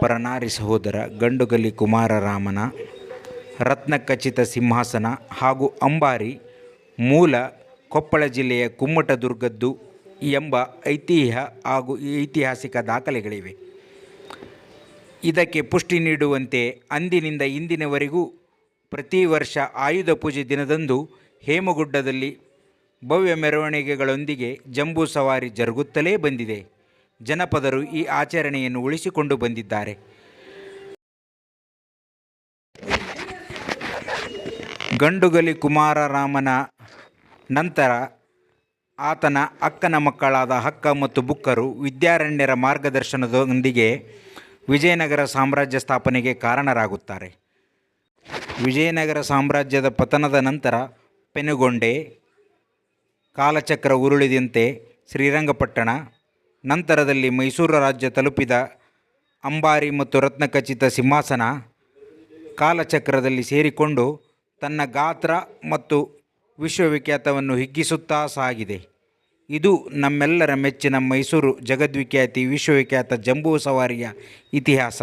ಪರನಾರಿ ಸಹೋದರ ಗಂಡುಗಲಿ ಕುಮಾರರಾಮನ ರತ್ನಕಚಿತ ಸಿಂಹಾಸನ ಹಾಗೂ ಅಂಬಾರಿ, ಮೂಲ ಕೊಪ್ಪಳ ಜಿಲ್ಲೆಯ ಕುಮ್ಮಟದುರ್ಗದ್ದು ಎಂಬ ಐತಿಹ್ಯ ಹಾಗೂ ಐತಿಹಾಸಿಕ ದಾಖಲೆಗಳಿವೆ. ಇದಕ್ಕೆ ಪುಷ್ಟಿ ನೀಡುವಂತೆ ಅಂದಿನಿಂದ ಇಂದಿನವರೆಗೂ ಪ್ರತಿ ವರ್ಷ ಆಯುಧ ಪೂಜೆ ದಿನದಂದು ಹೇಮಗುಡ್ಡದಲ್ಲಿ ಭವ್ಯ ಮೆರವಣಿಗೆಗಳೊಂದಿಗೆ ಜಂಬೂ ಸವಾರಿ ಜರುಗುತ್ತಲೇ ಬಂದಿದೆ. ಜನಪದರು ಈ ಆಚರಣೆಯನ್ನು ಉಳಿಸಿಕೊಂಡು ಬಂದಿದ್ದಾರೆ. ಗಂಡುಗಲಿ ಕುಮಾರರಾಮನ ನಂತರ ಆತನ ಅಕ್ಕನ ಮಕ್ಕಳಾದ ಹಕ್ಕ ಮತ್ತು ಬುಕ್ಕರು ವಿದ್ಯಾರಣ್ಯರ ಮಾರ್ಗದರ್ಶನದೊಂದಿಗೆ ವಿಜಯನಗರ ಸಾಮ್ರಾಜ್ಯ ಸ್ಥಾಪನೆಗೆ ಕಾರಣರಾಗುತ್ತಾರೆ. ವಿಜಯನಗರ ಸಾಮ್ರಾಜ್ಯದ ಪತನದ ನಂತರ ಪೆನುಗೊಂಡೆ, ಕಾಲಚಕ್ರ ಉರುಳಿದಂತೆ ಶ್ರೀರಂಗಪಟ್ಟಣ ನಂತರದಲ್ಲಿ ಮೈಸೂರು ರಾಜ್ಯ ತಲುಪಿದ ಅಂಬಾರಿ ಮತ್ತು ರತ್ನಖಚಿತ ಸಿಂಹಾಸನ ಕಾಲಚಕ್ರದಲ್ಲಿ ಸೇರಿಕೊಂಡು ತನ್ನ ಗಾತ್ರ ಮತ್ತು ವಿಶ್ವವಿಖ್ಯಾತವನ್ನು ಹಿಗ್ಗಿಸುತ್ತಾ ಸಾಗಿದೆ. ಇದು ನಮ್ಮೆಲ್ಲರ ಮೆಚ್ಚಿನ ಮೈಸೂರು ಜಗದ್ವಿಖ್ಯಾತಿ ವಿಶ್ವವಿಖ್ಯಾತ ಜಂಬೂ ಸವಾರಿಯ ಇತಿಹಾಸ.